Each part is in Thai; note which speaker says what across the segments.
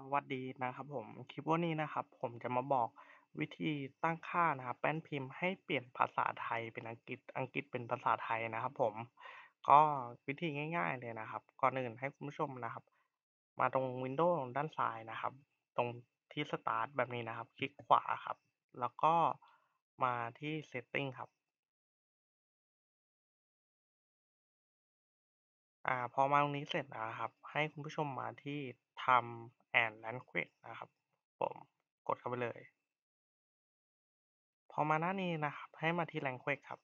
Speaker 1: สวัสดีนะครับผม คลิปวันนี้นะครับ ผมจะมาบอกวิธีตั้งค่านะครับแป้นพิมพ์ให้เปลี่ยนภาษาไทยเป็นอังกฤษ อังกฤษเป็นภาษาไทยนะครับ ผม ก็วิธีง่าย ๆเลยนะครับ ก่อนอื่นให้คุณผู้ชมนะครับ มาตรงวินโดว์ด้านซ้ายนะครับ ตรงที่สตาร์ทแบบนี้นะครับ คลิกขวาครับ แล้วก็มาที่ setting ครับอ่าพอมาตรงนี้เสร็จนะครับ ให้คุณผู้ชมมาที่ Time and Language นะครับ ผมกดเข้าไปเลย พอมาหน้านี้นะครับ ให้มาที่ Language ครับ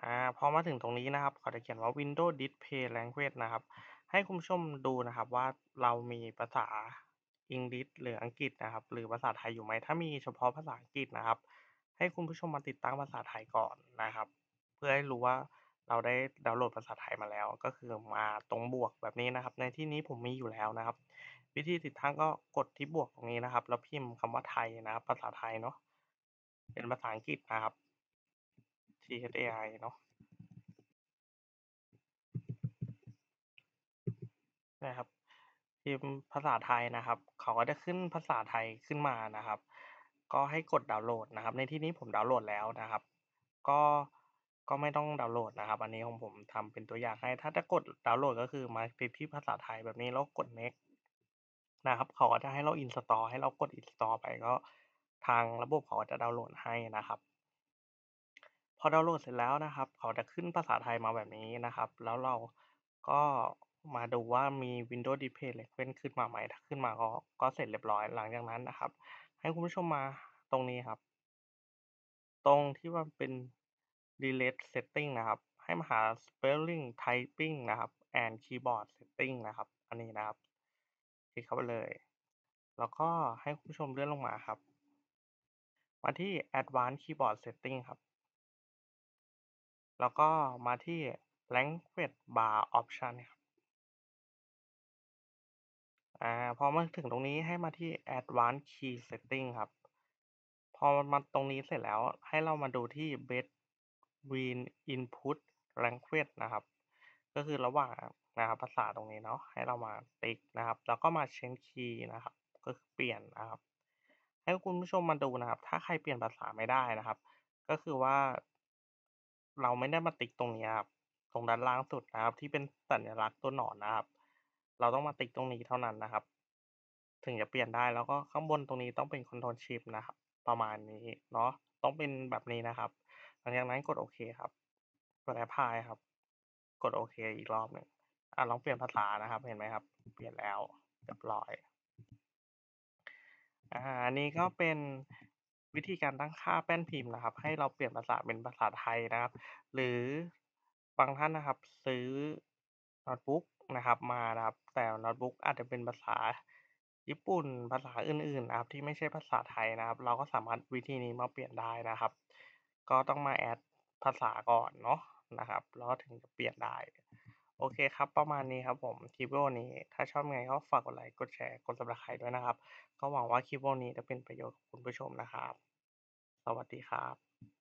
Speaker 1: อ่าพอมาถึงตรงนี้นะครับเขาจะเขียนว่า Windows Display Language นะครับ ให้คุณผู้ชมดูนะครับว่าเรามีภาษาอังกฤษหรืออังกฤษนะครับ หรือภาษาไทยอยู่ไหมถ้ามีเฉพาะภาษาอังกฤษนะครับ ให้คุณผู้ชมมาติดตั้งภาษาไทยก่อนนะครับ เพื่อให้รู้ว่า เราได้ดาวน์โหลดภาษาไทยมาแล้ว ก็คือมาตรงบวกแบบนี้นะครับ ในที่นี้ผมมีอยู่แล้วนะครับ วิธีติดตั้งก็กดที่บวกตรงนี้นะครับ แล้วพิมพ์คำว่าไทยนะครับ ภาษาไทยเนาะเป็นภาษาอังกฤษนะครับ T H A I เนาะนะครับพิมพ์ภาษาไทยนะครับ เขาก็จะขึ้นภาษาไทยขึ้นมานะครับ ก็ให้กดดาวน์โหลดนะครับ ในที่นี้ผมดาวน์โหลดแล้วนะครับ ก็ ก็ไม่ต้องดาวน์โหลดนะครับ อันนี้ของผมทำเป็นตัวอย่างให้ ถ้าจะกดดาวน์โหลดก็คือมาติดที่ภาษาไทยแบบนี้แล้วกด next นะครับเขาก็จะให้เรา install ให้เรากด install ไปก็ทางระบบเขาจะดาวน์โหลดให้นะครับ พอดาวน์โหลดเสร็จแล้วนะครับ เขาจะขึ้นภาษาไทยมาแบบนี้นะครับ แล้วเราก็มาดูว่ามี Windows Display Language ขึ้นมาไหมถ้าขึ้นมาก็ก็เสร็จเรียบร้อยหลังจากนั้นนะครับ ให้คุณผู้ชมมาตรงนี้ครับ ตรงที่ว่าเป็น Delete Setting นะครับ ให้มาหา Spelling Typing นะครับ and Keyboard Setting นะครับ อันนี้นะครับ คลิกเข้าไปเลย แล้วก็ให้คุณผู้ชมเลื่อนลงมาครับ มาที่ Advanced Keyboard Setting ครับ แล้วก็มาที่ Language Bar Option ครับอ่าพอมาถึงตรงนี้ให้มาที่ Advanced Key Setting ครับ พอมาตรงนี้เสร็จแล้วให้เรามาดูที่ bed Between Input Language นะครับ ก็คือระหว่างนะครับภาษาตรงนี้เนาะให้เรามาติ๊กนะครับ แล้วก็มา Change Key นะครับ ก็คือเปลี่ยนนะครับ ให้คุณผู้ชมมาดูนะครับ ถ้าใครเปลี่ยนภาษาไม่ได้นะครับ ก็คือว่า เราไม่ได้มาติ๊กตรงนี้ครับตรงด้านล่างสุดนะครับ ที่เป็นสัญลักษณ์ตัวหนอนนะครับ เราต้องมาติ๊กตรงนี้เท่านั้นนะครับ ถึงจะเปลี่ยนได้แล้วก็ข้างบนตรงนี้ต้องเป็น Control Shift นะครับ ประมาณนี้เนาะต้องเป็นแบบนี้นะครับ ลังจากนั้นกดโอเคครับ กด Apply ครับ กดโอเคอีกรอบหนึ่งอ่าลองเปลี่ยนภาษานะครับ เห็นไหมครับ เปลี่ยนแล้วเรียบร้อยอ่าอันนี้ก็เป็นวิธีการตั้งค่าแป้นพิมพ์นะครับ ให้เราเปลี่ยนภาษาเป็นภาษาไทยนะครับ หรือบางท่านนะครับ ซื้อโน้ตบุ๊กนะครับมานะครับ แต่โน้ตบุ๊กอาจจะเป็นภาษาญี่ปุ่นภาษาอื่นๆนะครับ ที่ไม่ใช่ภาษาไทยนะครับ เราก็สามารถวิธีนี้มาเปลี่ยนได้นะครับ ก็ต้องมาแอดภาษาก่อนเนาะนะครับ แล้วถึงจะเปลี่ยนได้ โอเคครับ ประมาณนี้ครับผมคลิปวิดีโอนี้ ถ้าชอบไงก็ฝากกดไลค์ กดแชร์ กด Subscribe ด้วยนะครับ ก็หวังว่าคลิปวิดีโอนี้จะเป็นประโยชน์กับคุณผู้ชมนะครับ สวัสดีครับ